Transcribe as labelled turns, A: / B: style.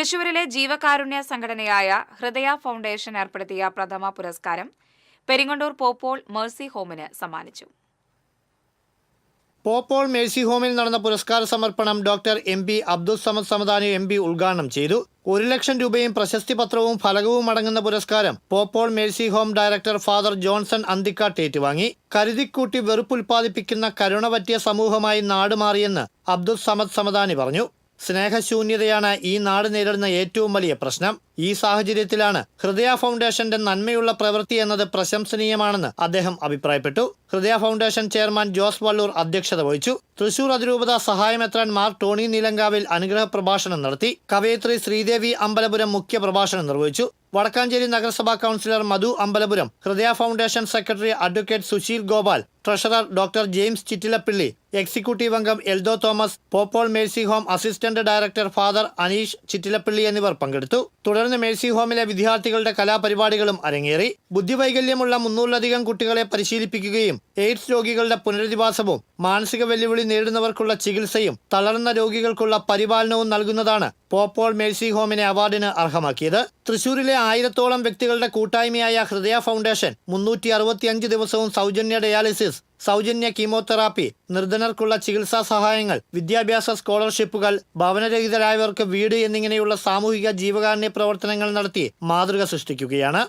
A: തൃശൂരിലെ ജീവകാരുണ്യ സംഘടനയായ ഹൃദയ ഫൗണ്ടേഷൻ ഏർപ്പെടുത്തിയ പ്രഥമ പുരസ്കാരം പെരിങ്ങണ്ടൂർ പോപ്പോൾ മേഴ്സി ഹോമിന് സമ്മാനിച്ചു.
B: പോപ്പോൾ മേഴ്സി ഹോമിൽ നടന്ന പുരസ്കാര സമർപ്പണം doctor M P Abdul Samad Samadani M P ഉദ്ഘാടനം ചെയ്തു. ഒരു ലക്ഷം രൂപയും പ്രശസ്തി പത്രവും ഫലകവും അടങ്ങുന്ന പുരസ്കാരം Pope Paul Mercy Home director father Johnson Anthikkatt ഏറ്റുവാങ്ങി. കരുതിക്കൂട്ടി വെറുപ്പുൽപാദിപ്പിക്കുന്ന കരുണ പറ്റിയ സമൂഹമായി നാട് മാറിയെന്ന് അബ്ദുൾ സമദ് സമദാനി പറഞ്ഞു. സ്നേഹശൂന്യതയാണ് ഈ നാട് നേരിടുന്ന ഏറ്റവും വലിയ പ്രശ്നം. ഈ സാഹചര്യത്തിലാണ് ഹൃദയ ഫൗണ്ടേഷന്റെ നന്മയുള്ള പ്രവൃത്തി എന്നത് പ്രശംസനീയമാണെന്ന് അദ്ദേഹം അഭിപ്രായപ്പെട്ടു. ഹൃദയ ഫൗണ്ടേഷൻ ചെയർമാൻ ജോസ് വള്ളൂർ അധ്യക്ഷത വഹിച്ചു. തൃശൂർ അതിരൂപത സഹായമെത്രാൻ മാർ ടോണി നീലങ്കാവിൽ അനുഗ്രഹ പ്രഭാഷണം നടത്തി. കവയത്രി ശ്രീദേവി അമ്പലപുരം മുഖ്യ പ്രഭാഷണം നിർവഹിച്ചു. വടക്കാഞ്ചേരി നഗരസഭാ councillor Madhu Ambalapuram Hridaya Foundation secretary advocate Susheel Gopal treasurer doctor James Chittilappilly executive അംഗം Eldho Thomas Pope Paul Mercy Home assistant director father Aneesh Chittilappilly എന്നിവർ പങ്കെടുത്തു. തുടർന്ന് മേഴ്സി ഹോമിലെ വിദ്യാർത്ഥികളുടെ കലാപരിപാടികളും അരങ്ങേറി. ബുദ്ധിവൈകല്യമുള്ള മുന്നൂറിലധികം കുട്ടികളെ പരിശീലിപ്പിക്കുകയും എയ്ഡ്സ് രോഗികളുടെ പുനരധിവാസവും മാനസിക വെല്ലുവിളി നേരിടുന്നവർക്കുള്ള ചികിത്സയും തളർന്ന രോഗികൾക്കുള്ള പരിപാലനവും നൽകുന്നതാണ് പോപ്പോൾ മേഴ്സി ഹോമിനെ അവാർഡിന് അർഹമാക്കിയത്. തൃശൂരിലെ ആയിരത്തോളം വ്യക്തികളുടെ കൂട്ടായ്മയായ ഹൃദയ ഫൗണ്ടേഷൻ മുന്നൂറ്റി ദിവസവും സൗജന്യ ഡയാലിസിസ് സൗജന്യ കീമോതെറാപ്പി നിർധനർക്കുള്ള ചികിത്സാ സഹായങ്ങൾ വിദ്യാഭ്യാസ സ്കോളർഷിപ്പുകൾ ഭവനരഹിതരായവർക്ക് വീട് എന്നിങ്ങനെയുള്ള സാമൂഹിക ജീവകാരുണ്യ പ്രവർത്തനങ്ങൾ നടത്തി മാതൃക സൃഷ്ടിക്കുകയാണ്.